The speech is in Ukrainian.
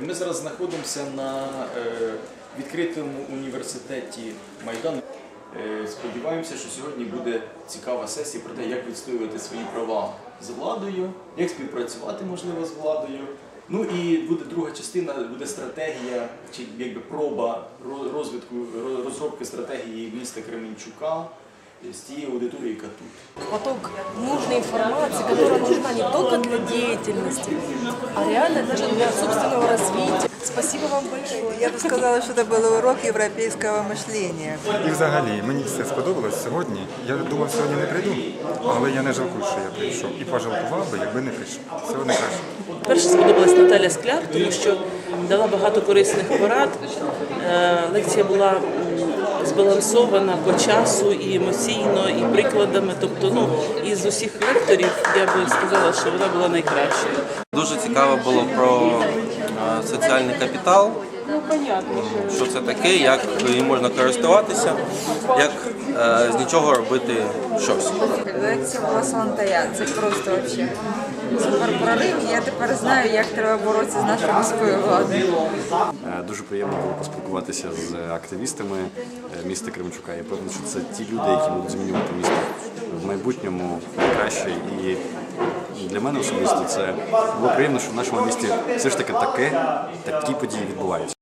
Ми зараз знаходимося на е, відкритому університеті Майдан. Е, Сподіваємося, що сьогодні буде цікава сесія про те, як відстоювати свої права з владою, як співпрацювати можливо з владою. Ну і буде друга частина, буде стратегія чи якби проба розвитку розробки стратегії міста Кременчука з тієї аудиторії, яка тут. поток нужной информации, которая нужна не только для деятельности, а реально даже для собственного развития. Спасибо вам большое. Я бы сказала, что это был урок европейского мышления. І взагалі мені все сподобалось сьогодні. Я думав, сьогодні не прийду, але я не жалкую, що я прийшов. І пожалкував би, якби не прийшов. Всього найкраще. Перше сподобалась Наталя Скляр, тому що дала багато корисних порад. Е, Лекція була м, збалансована по часу і емоційно, і прикладами. Тобто, ну із усіх лекторів я би сказала, що вона була найкращою. Дуже цікаво було про е, соціальний капітал, що це таке, як їм можна користуватися, як е, з нічого робити щось. Лекція була Солонтая. Це просто вообще супер прорив. Я тепер знаю, як треба боротися з нашою міською владою. Е, Дуже приємно було поспілкуватися з активістами е, міста Кременчука. Я певний, що це ті люди, які будуть змінювати місто в майбутньому краще. І для мене особисто це було приємно, що в нашому місті все ж таки таке, такі події відбуваються.